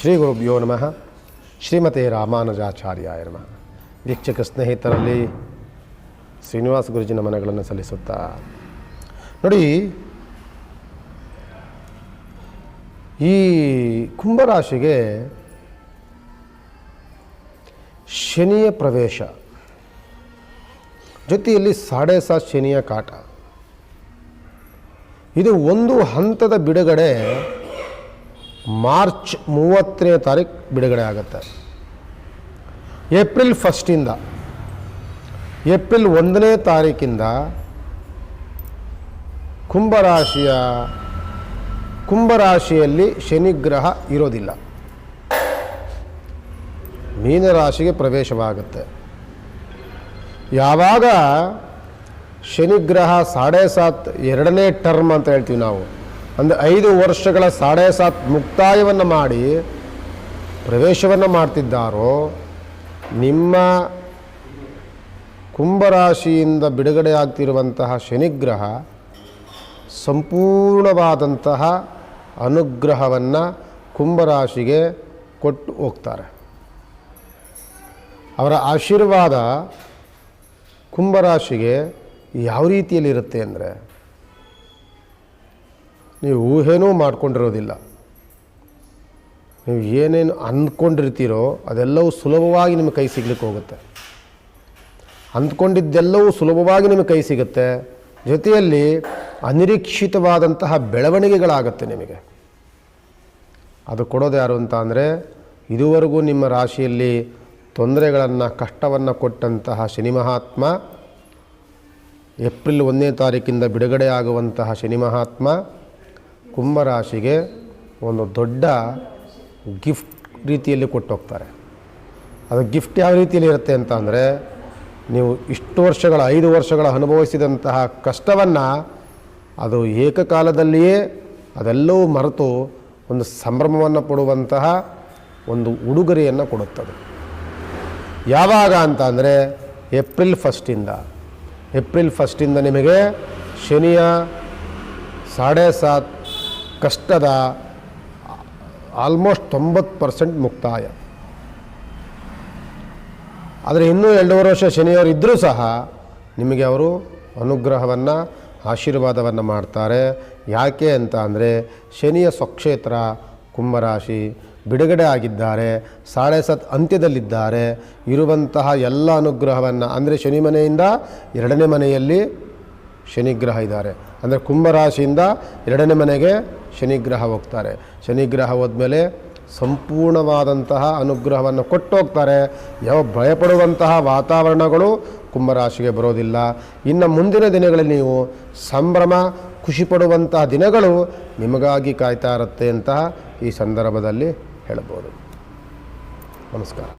ಶ್ರೀ ಗುರುಭ್ಯೋ ನಮಃ. ಶ್ರೀಮತಿ ರಾಮಾನುಜಾಚಾರ್ಯಾಯ ನಮಃ. ವೀಕ್ಷಕ ಸ್ನೇಹಿತರಲ್ಲಿ ಶ್ರೀನಿವಾಸ ಗುರುಜಿ ನಮನಗಳನ್ನು ಸಲ್ಲಿಸುತ್ತಾ. ನೋಡಿ, ಈ ಕುಂಭರಾಶಿಗೆ ಶನಿಯ ಪ್ರವೇಶ. ಜೊತೆಯಲ್ಲಿ ಸಾಡೆ ಸಾತ್ ಶನಿಯ ಕಾಟ. ಇದು ಒಂದು ಹಂತದ ಬಿಡುಗಡೆ ಮಾರ್ಚ್ ಮೂವತ್ತನೇ ತಾರೀಕು ಬಿಡುಗಡೆ ಆಗುತ್ತೆ. ಏಪ್ರಿಲ್ ಫಸ್ಟಿಂದ, ಏಪ್ರಿಲ್ ಒಂದನೇ ತಾರೀಕಿಂದ ಕುಂಭರಾಶಿಯ, ಕುಂಭರಾಶಿಯಲ್ಲಿ ಶನಿಗ್ರಹ ಇರೋದಿಲ್ಲ. ಮೀನರಾಶಿಗೆ ಪ್ರವೇಶವಾಗುತ್ತೆ. ಯಾವಾಗ ಶನಿಗ್ರಹ ಸಾಡೆ ಸಾತ್ ಎರಡನೇ ಟರ್ಮ್ ಅಂತ ಹೇಳ್ತೀವಿ ನಾವು. ಅಂದರೆ ಐದು ವರ್ಷಗಳ ಸಾಡೆ ಸಾತ್ ಮುಕ್ತಾಯವನ್ನು ಮಾಡಿ ಪ್ರವೇಶವನ್ನು ಮಾಡ್ತಿದ್ದಾರೋ, ನಿಮ್ಮ ಕುಂಭರಾಶಿಯಿಂದ ಬಿಡುಗಡೆ ಆಗ್ತಿರುವಂತಹ ಶನಿಗ್ರಹ ಸಂಪೂರ್ಣವಾದಂತಹ ಅನುಗ್ರಹವನ್ನು ಕುಂಭರಾಶಿಗೆ ಕೊಟ್ಟು ಹೋಗ್ತಾರೆ. ಅವರ ಆಶೀರ್ವಾದ ಕುಂಭರಾಶಿಗೆ ಯಾವ ರೀತಿಯಲ್ಲಿ ಇರುತ್ತೆ ಅಂದರೆ ನೀವು ಊಹೆನೂ ಮಾಡ್ಕೊಂಡಿರೋದಿಲ್ಲ. ನೀವು ಏನೇನು ಅಂದ್ಕೊಂಡಿರ್ತೀರೋ ಅದೆಲ್ಲವೂ ಸುಲಭವಾಗಿ ನಿಮಗೆ ಕೈ ಸಿಗ್ಲಿಕ್ಕೆ ಹೋಗುತ್ತೆ. ಅಂದ್ಕೊಂಡಿದ್ದೆಲ್ಲವೂ ಸುಲಭವಾಗಿ ನಿಮಗೆ ಕೈ ಸಿಗುತ್ತೆ. ಜೊತೆಯಲ್ಲಿ ಅನಿರೀಕ್ಷಿತವಾದಂತಹ ಬೆಳವಣಿಗೆಗಳಾಗುತ್ತೆ ನಿಮಗೆ. ಅದು ಕೊಡೋದು ಯಾರು ಅಂತ ಅಂದರೆ, ಇದುವರೆಗೂ ನಿಮ್ಮ ರಾಶಿಯಲ್ಲಿ ತೊಂದರೆಗಳನ್ನು, ಕಷ್ಟವನ್ನು ಕೊಟ್ಟಂತಹ ಶನಿ ಮಹಾತ್ಮ, ಏಪ್ರಿಲ್ ಒಂದನೇ ತಾರೀಕಿಂದ ಬಿಡುಗಡೆ ಆಗುವಂತಹ ಶನಿ ಮಹಾತ್ಮ ಕುಂಭರಾಶಿಗೆ ಒಂದು ದೊಡ್ಡ ಗಿಫ್ಟ್ ರೀತಿಯಲ್ಲಿ ಕೊಟ್ಟು ಹೋಗ್ತಾರೆ ಅದು ಗಿಫ್ಟ್ ಯಾವ ರೀತಿಯಲ್ಲಿ ಇರುತ್ತೆ ಅಂತ ಅಂದರೆ, ನೀವು ಇಷ್ಟು ವರ್ಷಗಳ, ಐದು ವರ್ಷಗಳ ಅನುಭವಿಸಿದಂತಹ ಕಷ್ಟವನ್ನು ಅದು ಏಕಕಾಲದಲ್ಲಿಯೇ ಅದೆಲ್ಲವೂ ಮರೆತು ಒಂದು ಸಂಭ್ರಮವನ್ನು ಪಡುವಂತಹ ಒಂದು ಉಡುಗೊರೆಯನ್ನು ಕೊಡುತ್ತದೆ. ಯಾವಾಗ ಅಂತ ಅಂದರೆ, ಏಪ್ರಿಲ್ ಫಸ್ಟಿಂದ. ಏಪ್ರಿಲ್ ಫಸ್ಟಿಂದ ನಿಮಗೆ ಶನಿಯ ಸಾಡೆ ಸಾತ್ ಕಷ್ಟದ ಆಲ್ಮೋಸ್ಟ್ ತೊಂಬತ್ತು ಪರ್ಸೆಂಟ್ ಮುಕ್ತಾಯ. ಆದರೆ ಇನ್ನೂ ಎರಡೂವರೆ ವರ್ಷ ಶನಿಯವರು ಇದ್ದರೂ ಸಹ ನಿಮಗೆ ಅವರು ಅನುಗ್ರಹವನ್ನು, ಆಶೀರ್ವಾದವನ್ನು ಮಾಡ್ತಾರೆ. ಯಾಕೆ ಅಂತ ಅಂದರೆ ಶನಿಯ ಸ್ವಕ್ಷೇತ್ರ ಕುಂಭರಾಶಿ ಬಿಡುಗಡೆ ಆಗಿದ್ದಾರೆ, ಸಾಡೆ ಸತ್ ಅಂತ್ಯದಲ್ಲಿದ್ದಾರೆ. ಇರುವಂತಹ ಎಲ್ಲ ಅನುಗ್ರಹವನ್ನು ಅಂದರೆ ಶನಿ ಮನೆಯಿಂದ ಎರಡನೇ ಮನೆಯಲ್ಲಿ ಶನಿಗ್ರಹ ಇದ್ದಾರೆ. ಅಂದರೆ ಕುಂಭರಾಶಿಯಿಂದ ಎರಡನೇ ಮನೆಗೆ ಶನಿಗ್ರಹ ಹೋಗ್ತಾರೆ. ಶನಿಗ್ರಹ ಹೋದ್ಮೇಲೆ ಸಂಪೂರ್ಣವಾದಂತಹ ಅನುಗ್ರಹವನ್ನು ಕೊಟ್ಟು ಹೋಗ್ತಾರೆ ಯಾವ ಭಯಪಡುವಂತಹ ವಾತಾವರಣಗಳು ಕುಂಭರಾಶಿಗೆ ಬರೋದಿಲ್ಲ. ಇನ್ನು ಮುಂದಿನ ದಿನಗಳಲ್ಲಿ ನೀವು ಸಂಭ್ರಮ ಖುಷಿಪಡುವಂತಹ ದಿನಗಳು ನಿಮಗಾಗಿ ಕಾಯ್ತಾ ಇರುತ್ತೆ ಅಂತ ಈ ಸಂದರ್ಭದಲ್ಲಿ ಹೇಳ್ಬೋದು ನಮಸ್ಕಾರ.